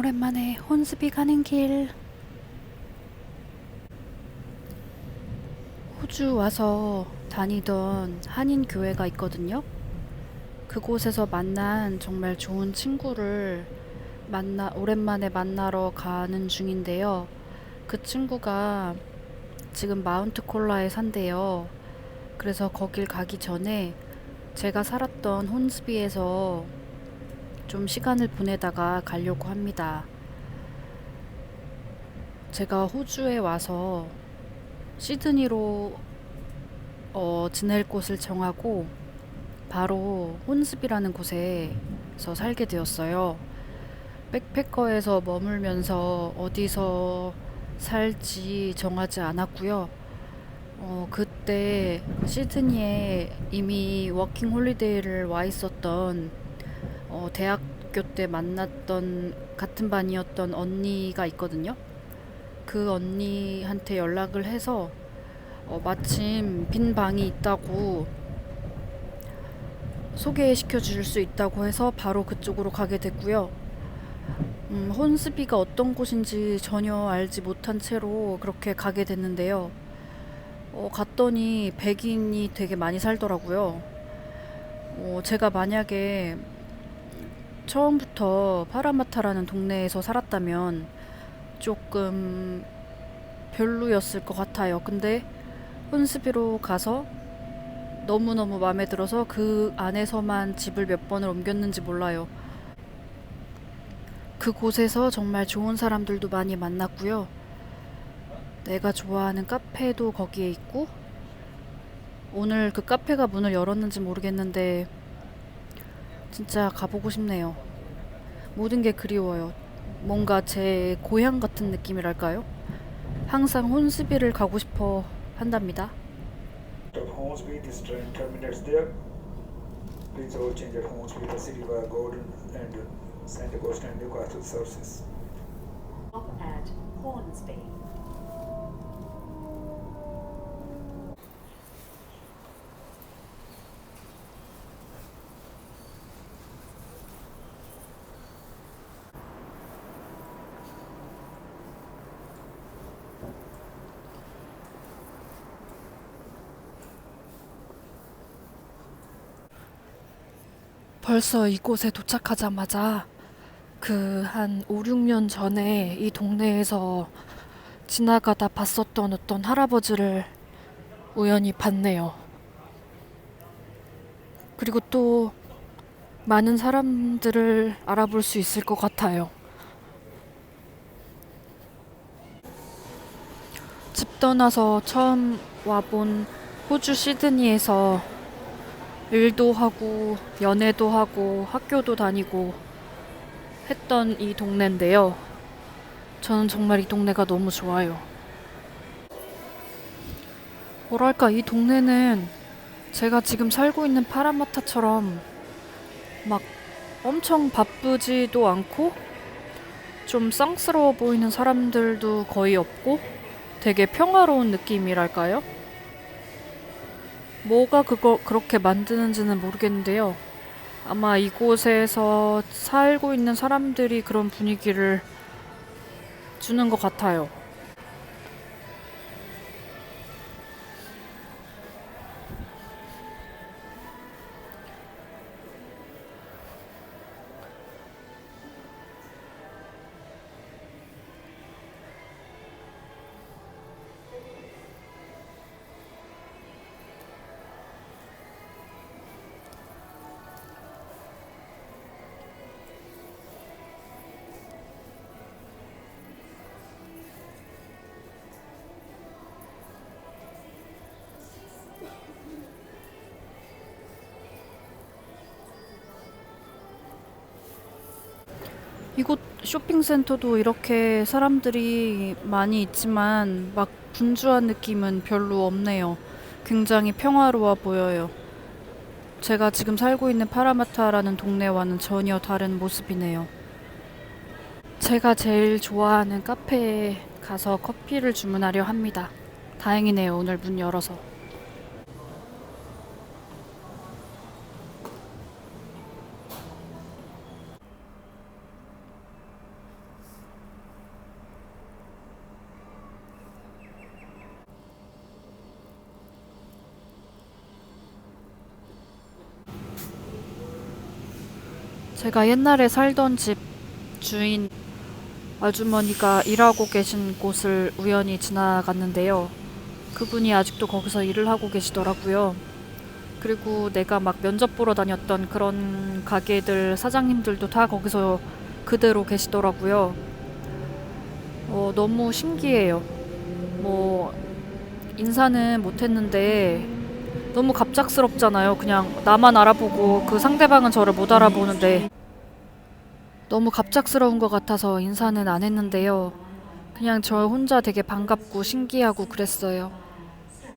오랜만에 혼습이 가는 길. 호주 와서 다니던 한인 교회가 있거든요. 그곳에서 만난 정말 좋은 친구를 만나 오랜만에 만나러 가는 중인데요. 그 친구가 지금 마운트 콜라에 산대요. 그래서 거길 가기 전에 제가 살았던 혼스비에서 좀 시간을 보내다가 가려고 합니다. 제가 호주에 와서 시드니로 어, 지낼 곳을 정하고 바로 혼스비라는 곳에서 살게 되었어요. 백패커에서 머물면서 어디서 살지 정하지 않았고요. 어, 그때 시드니에 이미 워킹 홀리데이를 와 있었던 어, 대학교 때 만났던 같은 반이었던 언니가 있거든요. 그 언니한테 연락을 해서 어, 마침 빈 방이 있다고 소개시켜 줄 수 있다고 해서 바로 그쪽으로 가게 됐고요. 음, 혼스비가 어떤 곳인지 전혀 알지 못한 채로 그렇게 가게 됐는데요. 어, 갔더니 백인이 되게 많이 살더라고요. 어, 제가 만약에 처음부터 파라마타라는 동네에서 살았다면 조금 별로였을 것 같아요. 근데 혼스비로 가서 너무너무 마음에 들어서 그 안에서만 집을 몇 번을 옮겼는지 몰라요. 그곳에서 정말 좋은 사람들도 많이 만났고요. 내가 좋아하는 카페도 거기에 있고, 오늘 그 카페가 문을 열었는지 모르겠는데, 진짜 가보고 싶네요. 모든 게 그리워요. 뭔가 제 고향 같은 느낌이랄까요? 항상 혼스비를 가고 싶어 한답니다. 벌써 이곳에 도착하자마자 그 한 5, 6년 전에 이 동네에서 지나가다 봤었던 어떤 할아버지를 우연히 봤네요. 그리고 또 많은 사람들을 알아볼 수 있을 것 같아요. 집 떠나서 처음 와본 호주 시드니에서 일도 하고 연애도 하고 학교도 다니고 했던 이 동네인데요. 저는 정말 이 동네가 너무 좋아요. 뭐랄까 이 동네는 제가 지금 살고 있는 파라마타처럼 막 엄청 바쁘지도 않고 좀 쌍스러워 보이는 사람들도 거의 없고 되게 평화로운 느낌이랄까요? 뭐가 그거 그렇게 만드는지는 모르겠는데요. 아마 이곳에서 살고 있는 사람들이 그런 분위기를 주는 것 같아요. 이곳 쇼핑센터도 이렇게 사람들이 많이 있지만 막 분주한 느낌은 별로 없네요. 굉장히 평화로워 보여요. 제가 지금 살고 있는 파라마타라는 동네와는 전혀 다른 모습이네요. 제가 제일 좋아하는 카페에 가서 커피를 주문하려 합니다. 다행이네요. 오늘 문 열어서. 제가 옛날에 살던 집 주인 아주머니가 일하고 계신 곳을 우연히 지나갔는데요. 그분이 아직도 거기서 일을 하고 계시더라고요. 그리고 내가 막 면접 보러 다녔던 그런 가게들 사장님들도 다 거기서 그대로 계시더라고요. 어, 너무 신기해요. 뭐, 인사는 못했는데 너무 갑작스럽잖아요. 그냥 나만 알아보고 그 상대방은 저를 못 알아보는데 너무 갑작스러운 것 같아서 인사는 안 했는데요. 그냥 저 혼자 되게 반갑고 신기하고 그랬어요.